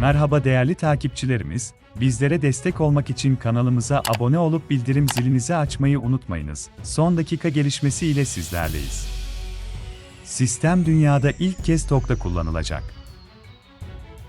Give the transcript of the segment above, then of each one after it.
Merhaba değerli takipçilerimiz, bizlere destek olmak için kanalımıza abone olup bildirim zilinizi açmayı unutmayınız. Son dakika gelişmesi ile sizlerleyiz. Sistem dünyada ilk kez TOK'ta kullanılacak.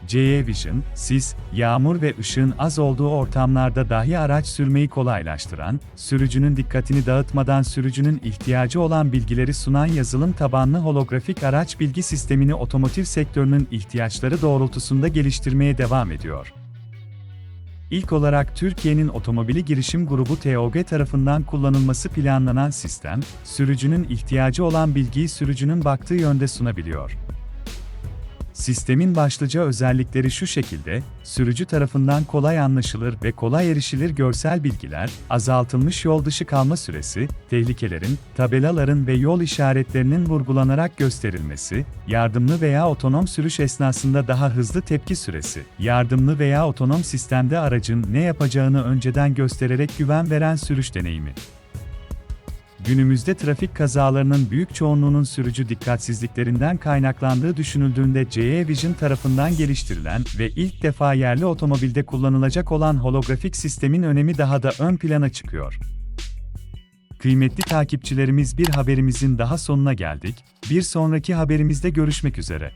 CE Vision, sis, yağmur ve ışığın az olduğu ortamlarda dahi araç sürmeyi kolaylaştıran, sürücünün dikkatini dağıtmadan sürücünün ihtiyacı olan bilgileri sunan yazılım tabanlı holografik araç bilgi sistemini otomotiv sektörünün ihtiyaçları doğrultusunda geliştirmeye devam ediyor. İlk olarak Türkiye'nin otomobili girişim grubu TOG tarafından kullanılması planlanan sistem, sürücünün ihtiyacı olan bilgiyi sürücünün baktığı yönde sunabiliyor. Sistemin başlıca özellikleri şu şekilde, sürücü tarafından kolay anlaşılır ve kolay erişilir görsel bilgiler, azaltılmış yol dışı kalma süresi, tehlikelerin, tabelaların ve yol işaretlerinin vurgulanarak gösterilmesi, yardımlı veya otonom sürüş esnasında daha hızlı tepki süresi, yardımlı veya otonom sistemde aracın ne yapacağını önceden göstererek güven veren sürüş deneyimi. Günümüzde trafik kazalarının büyük çoğunluğunun sürücü dikkatsizliklerinden kaynaklandığı düşünüldüğünde CE Vision tarafından geliştirilen ve ilk defa yerli otomobilde kullanılacak olan holografik sistemin önemi daha da ön plana çıkıyor. Kıymetli takipçilerimiz bir haberimizin daha sonuna geldik. Bir sonraki haberimizde görüşmek üzere.